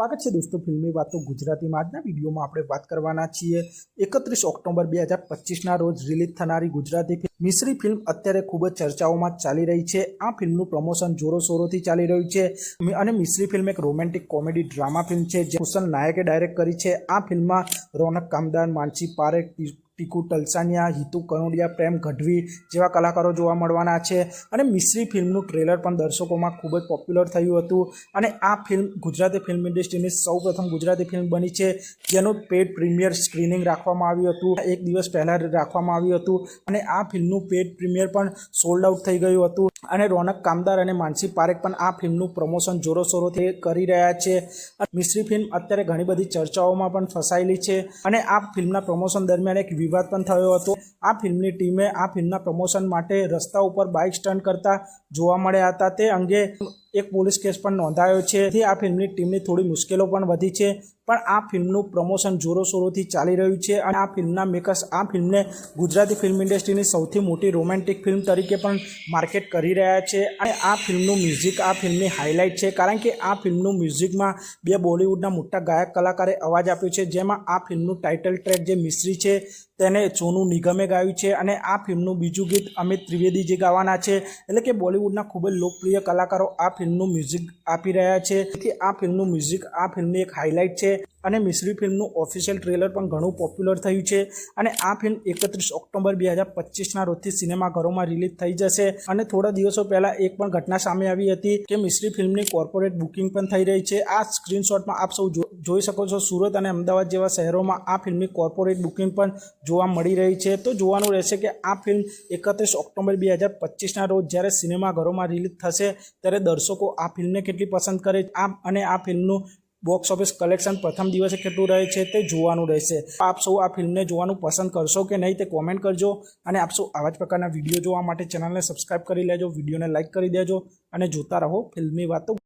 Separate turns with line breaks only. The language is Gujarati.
સ્વાગત છે દોસ્તો, ફિલ્મી વાતો ગુજરાતીમાં. આજના વિડીયોમાં આપણે વાત કરવાના છીએ એકત્રીસ ઓક્ટોબર બે હજાર પચીસના રોજ રિલીઝ થનારી ગુજરાતી મિશ્રી ફિલ્મ અત્યારે ખૂબ જ ચર્ચાઓમાં ચાલી રહી છે. આ ફિલ્મનું પ્રમોશન જોરોશોરોથી ચાલી રહ્યું છે અને મિશ્રી ફિલ્મ એક રોમેન્ટિક કોમેડી ડ્રામા ફિલ્મ છે જે કુશલ નાયકે ડાયરેક્ટ કરી છે. આ ફિલ્મમાં રોનક કામદાર, માનસી પારેખ ટીકુ ટલસાનિયા, હિતુ કનોડિયા, પ્રેમ ગઢવી જેવા કલાકારો જોવા મળવાના છે. અને મિશ્રી ફિલ્મનું ટ્રેલર પણ દર્શકોમાં ખૂબ જ પોપ્યુલર થયું હતું. અને આ ફિલ્મ ગુજરાતી ફિલ્મ ઇન્ડસ્ટ્રીની સૌપ્રથમ ગુજરાતી ફિલ્મ બની છે, જેનું પેડ પ્રીમિયર સ્ક્રીનિંગ રાખવામાં આવ્યું હતું. એક દિવસ પહેલાં રાખવામાં આવ્યું હતું. અને આ ફિલ્મનું પેડ પ્રીમિયર પણ સોલ્ડ આઉટ થઈ ગયું હતું. અને રોનક કામદાર અને માનસી પારેખ પણ આ ફિલ્મનું પ્રમોશન જોરોશોરોથી કરી રહ્યા છે. મિશ્રી ફિલ્મ અત્યારે ઘણી બધી ચર્ચાઓમાં પણ ફસાયેલી છે અને આ ફિલ્મના પ્રમોશન દરમિયાન એક વિવાદ પણ થયો હતો. આ ફિલ્મની ટીમે આ ફિલ્મના પ્રમોશન માટે રસ્તા ઉપર બાઇક સ્ટન્ટ કરતા જોવા મળ્યા હતા. તે અંગે એક પોલીસ કેસ પણ નોંધાયો છે. તેથી આ ફિલ્મની ટીમની થોડી મુશ્કેલો પણ વધી છે, પણ આ ફિલ્મનું પ્રમોશન જોરોશોરોથી ચાલી રહ્યું છે અને આ ફિલ્મના મેકર્સ આ ફિલ્મને ગુજરાતી ફિલ્મ ઇન્ડસ્ટ્રીની સૌથી મોટી રોમેન્ટિક ફિલ્મ તરીકે પણ માર્કેટ કરી રહ્યા છે અને આ ફિલ્મનું મ્યુઝિક, આ ફિલ્મની હાઇલાઇટ છે, કારણ કે આ ફિલ્મનું મ્યુઝિકમાં બે બોલિવૂડના મોટા ગાયક કલાકારે અવાજ આપ્યો છે, જેમાં આ ફિલ્મનું ટાઇટલ ટ્રેક જે મિશ્રી છે તેને સોનુ નિગમે ગાયું છે અને આ ફિલ્મનું બીજું ગીત અમિત ત્રિવેદી જે ગાવાના છે. એટલે કે બોલિવૂડના ખૂબ જ લોકપ્રિય કલાકારો આ ફિલ્મનું મ્યુઝિક આપી રહ્યા છે. તેથી આ ફિલ્મનું મ્યુઝિક, આ ફિલ્મની એક હાઇલાઇટ છે અને મિશ્રી ફિલ્મનું ઓફિશિયલ ટ્રેલર પણ ઘણું પોપ્યુલર થયું છે અને આ ફિલ્મ એકત્રીસ ઓક્ટોબર બે હજાર પચીસના રોજથી સિનેમાઘરોમાં રિલીઝ થઈ જશે અને થોડા દિવસો પહેલાં એક પણ ઘટના સામે આવી હતી કે મિશ્રી ફિલ્મની કોર્પોરેટ બુકિંગ પણ થઈ રહી છે. આ સ્ક્રીનશોટમાં આપ સૌ જોઈ શકો છો સુરત અને અમદાવાદ જેવા શહેરોમાં આ ફિલ્મની કોર્પોરેટ બુકિંગ પણ જોવા મળી રહી છે. તો જોવાનું રહેશે કે આ ફિલ્મ એકત્રીસ ઓક્ટોબર બે હજાર પચીસના રોજ જ્યારે સિનેમાઘરોમાં રિલીઝ થશે ત્યારે દર્શકો આ ફિલ્મને કેટલી પસંદ કરે આ અને આ ફિલ્મનું બોક્સ ઓફિસ કલેક્શન પ્રથમ દિવસે કેટલું રહે છે તે જોવાનું રહેશે. આપ સૌ આ ફિલ્મને જોવાનું પસંદ કરશો કે નહીં તે કોમેન્ટ કરજો અને આપ સૌ આવા જ પ્રકારના વીડિયો જોવા માટે ચેનલને સબસ્ક્રાઇબ કરી લેજો, વિડીયોને લાઇક કરી દેજો અને જોતા રહો ફિલ્મની વાતો.